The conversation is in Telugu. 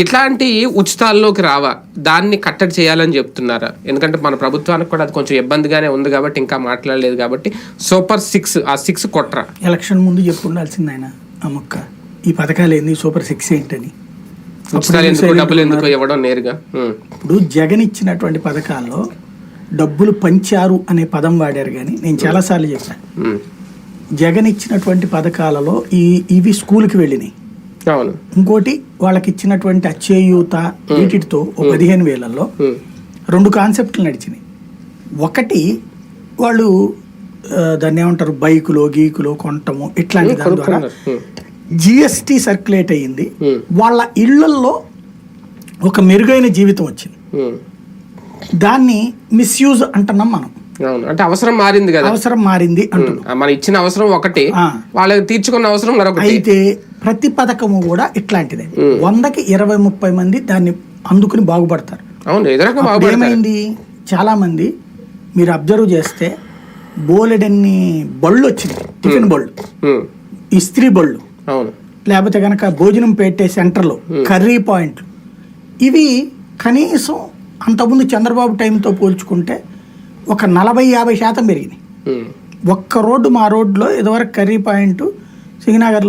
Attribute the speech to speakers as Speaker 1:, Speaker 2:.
Speaker 1: ఇట్లాంటి ఉచితాల్లోకి రావా దాన్ని కట్టడి చేయాలని చెప్తున్నారా? ఎందుకంటే మన ప్రభుత్వానికి కూడా అది కొంచెం ఇబ్బందిగానే ఉంది కాబట్టి ఇంకా మాట్లాడలేదు కాబట్టి సూపర్ సిక్స్ ఆ సిక్స్ కొట్రా.
Speaker 2: ఎలక్షన్ ముందు చెప్పు ఉండాల్సింది ఆయన ఆ మొక్క. ఈ పథకాలు ఏంది? సూపర్ సిక్స్ ఏంటని.
Speaker 1: డబ్బులు ఎందుకు ఇవ్వడం నేరుగా?
Speaker 2: ఇప్పుడు జగన్ ఇచ్చినటువంటి పథకాల్లో డబ్బులు పంచారు అనే పదం వాడారు కానీ నేను చాలాసార్లు చెప్పాను. జగన్ ఇచ్చినటువంటి పథకాలలో ఈ ఇవి స్కూల్కి వెళ్ళినాయి.
Speaker 1: అవును.
Speaker 2: ఇంకోటి వాళ్ళకి ఇచ్చినటువంటి అచ్చేయూత వీటితో ఓ పదిహేను వేలల్లో రెండు కాన్సెప్ట్లు నడిచినాయి. ఒకటి వాళ్ళు దాన్ని ఏమంటారు బైకులో గీకులో కొనటము ఇట్లాంటి దాని ద్వారా జిఎస్టి సర్క్యులేట్ అయ్యింది. వాళ్ళ ఇళ్ళల్లో ఒక మెరుగైన జీవితం వచ్చింది. దాన్ని మిస్యూజ్ అంటున్నాం మనం.
Speaker 1: అంటే అవసరం మారింది కదా.
Speaker 2: అవసరం మారింది అంటున్నాం.
Speaker 1: మన ఇచ్చిన అవసరం ఒకటి. వాళ్ళకి తీర్చుకున్న అవసరం మరొకటి.
Speaker 2: అయితే ప్రతి పథకము కూడా ఇట్లాంటిదే. వందకి ఇరవై ముప్పై మంది దాన్ని అందుకుని బాగుపడతారు.
Speaker 1: అవును
Speaker 2: ఏమైంది? చాలా మంది మీరు అబ్జర్వ్ చేస్తే బోలెడన్ని బళ్ళు వచ్చినాయి. టిఫిన్ బళ్ళు. ఇస్త్రీ బళ్ళు.
Speaker 1: అవును.
Speaker 2: లేకపోతే కనుక భోజనం పెట్టే సెంటర్లు కర్రీ పాయింట్లు. ఇవి కనీసం అంతకుముందు చంద్రబాబు టైంతో పోల్చుకుంటే ఒక నలభై యాభై శాతం
Speaker 1: ఉమ్,
Speaker 2: ఒక్క రోడ్డు మా రోడ్లో ఇదివరకు కర్రీ పాయింట్ సింగనగర్లో